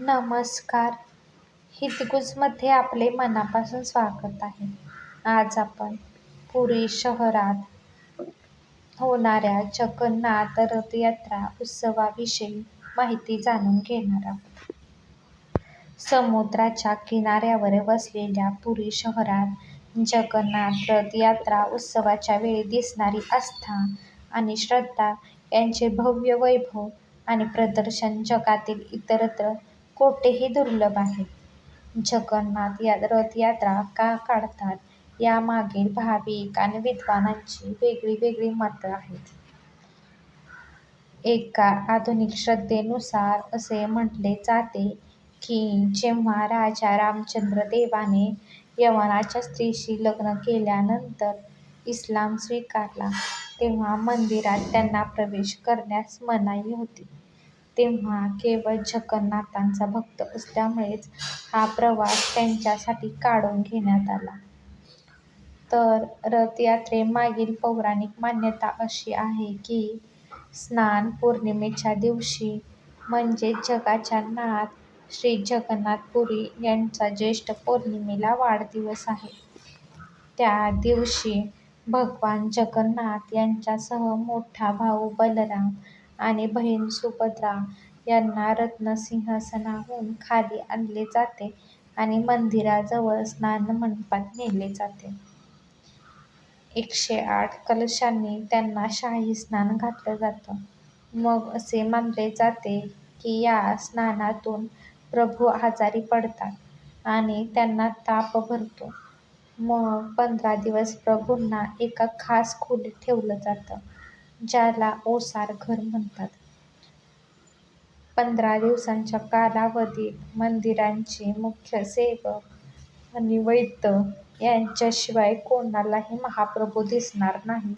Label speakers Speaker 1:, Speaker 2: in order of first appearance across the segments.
Speaker 1: नमस्कार. हितगुजमध्ये आपले मनापासून स्वागत आहे. आज आपण पुरी शहरात होणाऱ्या जगन्नाथ रथयात्रा उत्सवाविषयी माहिती जाणून घेणार आहोत. समुद्राच्या किनाऱ्यावर वसलेल्या पुरी शहरात जगन्नाथ रथयात्रा उत्सवाच्या वेळी दिसणारी आस्था आणि श्रद्धा यांचे भव्य वैभव आणि प्रदर्शन जगातील इतरत्र कोठेही दुर्लभ आहे. जगन्नाथ या रथयात्रा का काढतात यामागील भाविक आणि विद्वानांची वेगळी वेगळी मतं आहेत. एका आधुनिक श्रद्धेनुसार असे म्हटले जाते की जेव्हा राजा रामचंद्र देवाने यवनाच्या स्त्रीशी लग्न केल्यानंतर इस्लाम स्वीकारला तेव्हा मंदिरात त्यांना प्रवेश करण्यास मनाई होती. तेव्हा केवळ जगन्नाथांचा भक्त असल्यामुळेच हा प्रवास त्यांच्यासाठी काढून घेण्यात आला. तर रथयात्रेमागील पौराणिक मान्यता अशी आहे की स्नान पौर्णिमेच्या दिवशी म्हणजेच जगाच्या नाथ श्री जगन्नाथपुरी यांचा ज्येष्ठ पौर्णिमेला वाढदिवस आहे. त्या दिवशी भगवान जगन्नाथ यांच्यासह मोठा भाऊ बलराम आणि बहीण सुभद्रा यांना रत्नसिंहासनाहून खाली आणले जाते आणि मंदिराजवळ स्नानमंडपात नेले जाते. एकशे आठ कलशांनी त्यांना शाही स्नान घातलं जातं. मग असे मानले जाते की या स्नानातून प्रभू आजारी पडतात आणि त्यांना ताप भरतो. मग पंधरा दिवस प्रभूंना एका खास खोलीत ठेवलं जातं, ज्याला ओसार घर म्हणतात. पंधरा दिवसांच्या कालावधीत मंदिराचे मुख्य सेवक आणि वैद्य यांच्याशिवाय कोणालाही महाप्रभू दिसणार नाहीत.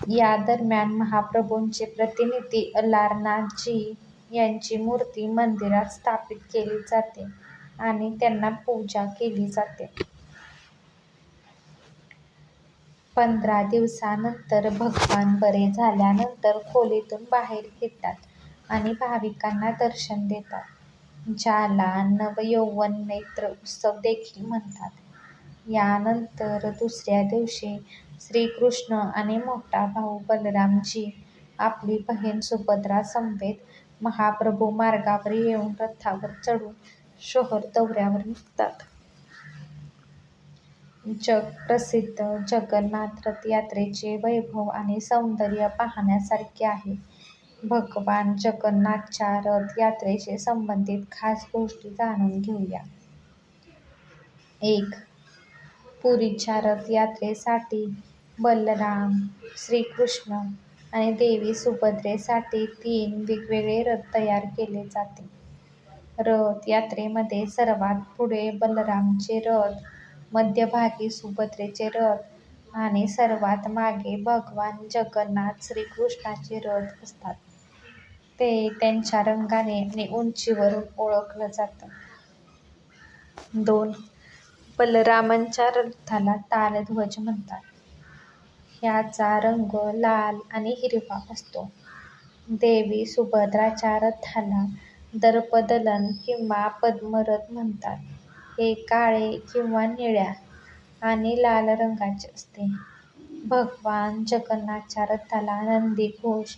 Speaker 1: या दरम्यान महाप्रभूंचे प्रतिनिधी अलारनाथजी यांची मूर्ती मंदिरात स्थापित केली जाते आणि त्यांना पूजा केली जाते. पंधरा दिवसानंतर भगवान बरे झाल्यानंतर खोलीतून बाहेर येतात आणि भाविकांना दर्शन देतात, ज्याला नवयौवन नेत्र उत्सव देखील म्हणतात. यानंतर दुसऱ्या दिवशी श्रीकृष्ण आणि मोठा भाऊ बलरामजी आपली बहीण सुभद्रा सुभद्रासमवेत महाप्रभू मार्गावर येऊन रथावर चढून शहर दौऱ्यावर निघतात. जगप्रसिद्ध जगन्नाथ रथयात्रेचे वैभव आणि सौंदर्य पाहण्यासारखे आहे. भगवान जगन्नाथच्या रथ यात्रेशी संबंधित खास गोष्टी जाणून घेऊया. एक. पुरीच्या रथ यात्रेसाठी बलराम, श्रीकृष्ण आणि देवी सुभद्रेसाठी तीन वेगवेगळे रथ तयार केले जाते. रथ यात्रेमध्ये सर्वात पुढे बलरामचे रथ, मध्यभागी सुभद्रेचे रथ आणि सर्वात मागे भगवान जगन्नाथ श्रीकृष्णाचे रथ असतात. ते त्यांच्या रंगाने आणि उंचीवरून ओळखलं जातं. दोन. बलरामांच्या रथाला तालध्वज म्हणतात. ह्याचा रंग लाल आणि हिरवा असतो. देवी सुभद्राच्या रथाला दर्पदलन किंवा पद्मरथ म्हणतात. हे काळे किंवा निळ्या आणि लाल रंगाचे असते. भगवान जगन्नाथच्या रथाला नंदीघोष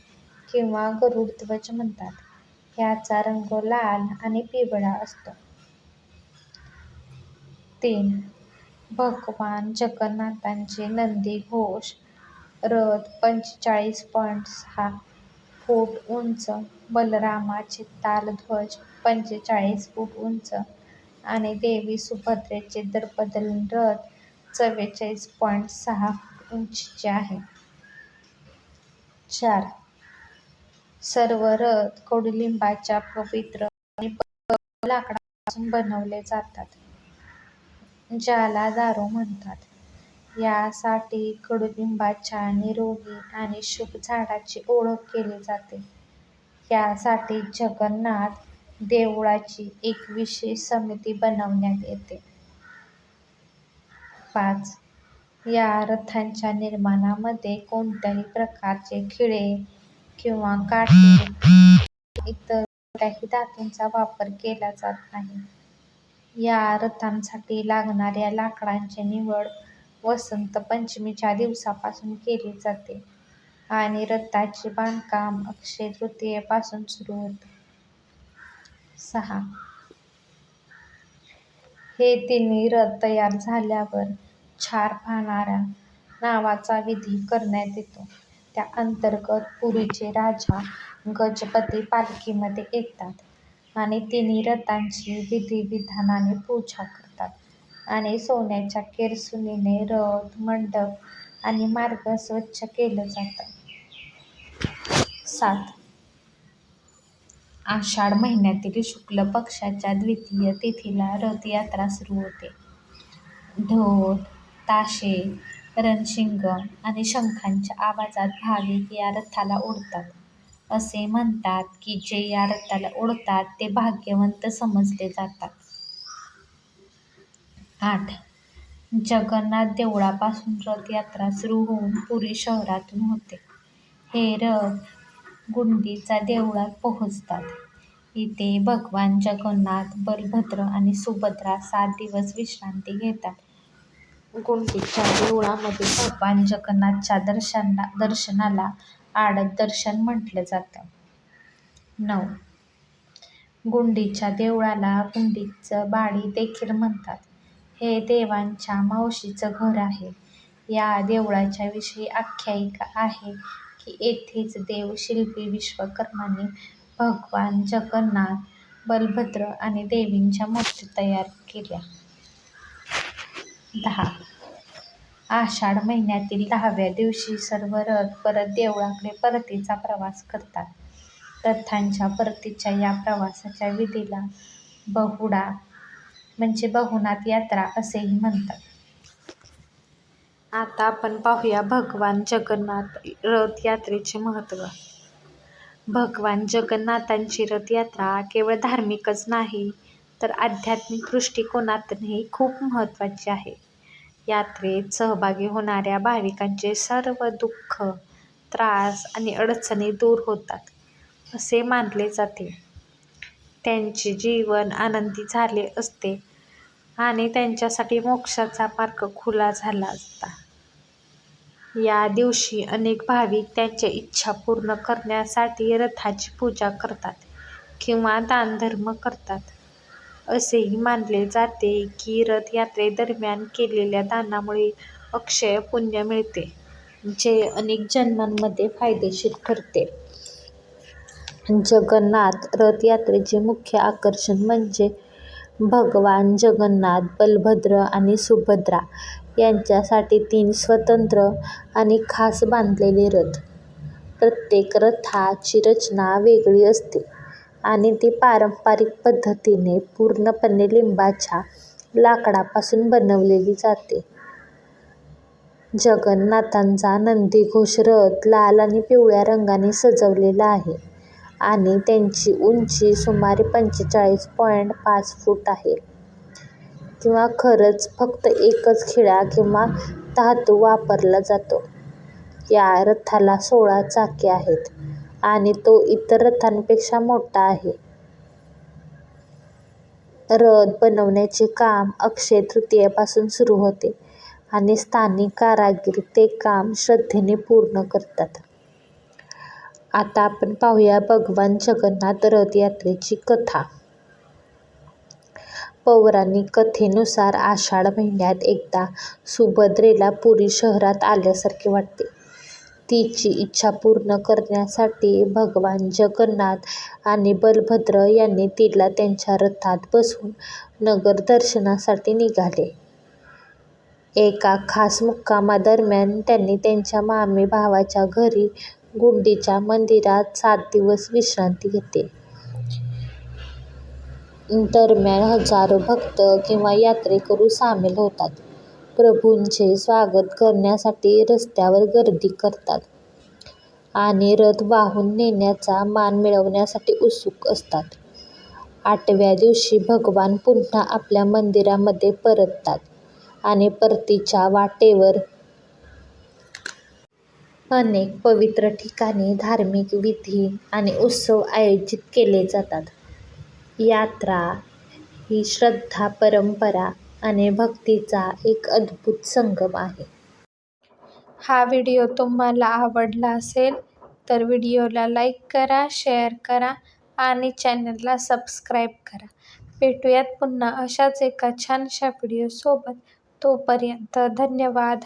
Speaker 1: किंवा गरुडध्वज म्हणतात. ह्याचा रंग लाल आणि पिवळा असतो. तीन. भगवान जगन्नाथांचे नंदीघोष रथ पंचेचाळीस पॉईंट सहा फूट उंच, बलरामाचे तालध्वज पंचेचाळीस फूट उंच आणि देवी सुभद्रेचे दर्पदलन रथ चव्वेचाळीस पॉईंट सहा उंचीचे आहे चार. सर्व रथ कडुलिंबाच्या पवित्र आणि लाकडापासून बनवले जातात, ज्याला दारू म्हणतात. यासाठी कडुलिंबाच्या निरोगी आणि शुभ झाडाची ओळख केली जाते. यासाठी जगन्नाथ देवळाची एक विशेष समिती बनवण्यात येते. पाच. या रथांच्या निर्माणामध्ये कोणत्याही प्रकारचे खिळे किंवा काटे इतर कोणत्याही धातूंचा वापर केला जात नाही. या रथांसाठी लागणाऱ्या लाकडांची निवड वसंत पंचमीच्या दिवसापासून केली जाते आणि रथाचे बांधकाम अक्षय तृतीयेपासून सुरू होते. सहा. हे तिन्ही रथ तयार झाल्यावर छार पाहणारा नावाचा विधी करण्यात येतो. त्या अंतर्गत पुरीचे राजा गजपती पालखीमध्ये येतात आणि तिन्ही रथांची विधी-विधानाने पूजा करतात आणि सोन्याच्या केरसुनीने रथ, मंडप आणि मार्ग स्वच्छ केलं जातं. सात. आषाढ महिन्यातील शुक्ल पक्षाच्या द्वितीय तिथीला रथयात्रा सुरू होते. ढोल, ताशे, रणशिंग आणि शंखांच्या आवाजात भाविक या रथाला ओढतात. असे म्हणतात की जे या रथाला ओढतात ते भाग्यवंत समजले जातात. आठ. जगन्नाथ देवळापासून रथयात्रा सुरू होऊन पुरी शहरातून होते. हे रथ गुंडीचा देवळात पोहोचतात. इथे भगवान जगन्नाथ, बलभद्र आणि सुभद्रा सात दिवस विश्रांती घेतात. गुंडीच्या देवळामध्ये भगवान जगन्नाथच्या दर्शनाला आडत दर्शन म्हटलं जातं. नऊ. गुंडीच्या देवळाला गुंडीचं बाळी देखील म्हणतात. हे देवांच्या मावशीचं घर आहे. या देवळाच्या विषयी आख्यायिका आहे की येथेच देवशिल्पी विश्वकर्माने विश्वकर्मांनी भगवान जगन्नाथ, बलभद्र आणि देवींच्या मूर्ती तयार केल्या. दहा. आषाढ महिन्यातील दहाव्या दिवशी सर्व रथ परत देवळाकडे परतीचा प्रवास करतात. रथांच्या परतीच्या या प्रवासाच्या विधीला बहुडा म्हणजे बहुनाथ यात्रा असेही म्हणतात. आता आपण पाहूया भगवान जगन्नाथ रथ यात्रेचे महत्त्व. भगवान जगन्नाथांची रथयात्रा केवळ धार्मिकच नाही तर आध्यात्मिक दृष्टिकोनातूनही खूप महत्त्वाची आहे. यात्रेत सहभागी होणाऱ्या भाविकांचे सर्व दुःख, त्रास आणि अडचणी दूर होतात असे मानले जाते. त्यांचे जीवन आनंदी झाले असते आणि त्यांच्यासाठी मोक्षाचा मार्ग खुला झाला असता. या दिवशी अनेक भाविक त्यांच्या इच्छा पूर्ण करण्यासाठी रथाची पूजा करतात किंवा दानधर्म करतात. असेही मानले जाते की रथ यात्रेदरम्यान केलेल्या दानामुळे अक्षय पुण्य मिळते, जे अनेक जन्मांमध्ये फायदेशीर ठरते. जगन्नाथ रथ यात्रेचे मुख्य आकर्षण म्हणजे भगवान जगन्नाथ, बलभद्र आणि सुभद्रा यांच्यासाठी तीन स्वतंत्र आणि खास बांधलेले रथ. प्रत्येक रथाची रचना वेगळी असते आणि ती पारंपरिक पद्धतीने पूर्णपणे लिंबाच्या लाकडापासून बनवलेली जाते. जगन्नाथांचा नंदीघोष रथ लाल आणि पिवळ्या रंगाने सजवलेला आहे आणि त्याची उंची सुमारे पंचेचाळीस पॉइंट पाच फूट आहे. किंवा खरंच फक्त एकच खिळा किंवा धातू वापरला जातो. या रथाला सोळा चाके आहेत आणि तो इतर रथांपेक्षा मोठा आहे. रथ बनवण्याचे काम अक्षय तृतीयेपासून सुरू होते आणि स्थानिक कारागीर ते काम श्रद्धेने पूर्ण करतात. आता आपण पाहूया भगवान जगन्नाथ रथ यात्रेची कथा. पौराणिक कथेनुसार आषाढ महिन्यात एकदा सुभद्रेला पुरी शहरात आल्यासारखे वाटले. तिची इच्छा पूर्ण करण्यासाठी भगवान जगन्नाथ आणि बलभद्र यांनी तिला त्यांच्या रथात बसवून नगर दर्शनासाठी निघाले. एका खास मुक्कामादरम्यान त्यांनी त्यांच्या मामे भावाच्या घरी गुंडीच्या मंदिरात सात दिवस विश्रांती घेतली. दरम्यान हजारो भक्त किंवा यात्रेकरू सामील होतात. प्रभूंचे स्वागत करण्यासाठी रस्त्यावर गर्दी करतात आणि रथ वाहून नेण्याचा मान मिळवण्यासाठी उत्सुक असतात. आठव्या दिवशी भगवान पुन्हा आपल्या मंदिरामध्ये परततात आणि परतीच्या वाटेवर अनेक पवित्र ठिकाणी धार्मिक विधी आणि उत्सव आयोजित केले जातात. यात्रा ही श्रद्धा, परंपरा आणि भक्तीचा एक अद्भुत संगम आहे. हा व्हिडिओ तुम्हाला आवडला असेल तर व्हिडिओला लाईक करा, शेअर करा आणि चॅनलला सबस्क्राईब करा. भेटूयात पुन्हा अशाच एका छानशा व्हिडिओसोबत. तोपर्यंत धन्यवाद.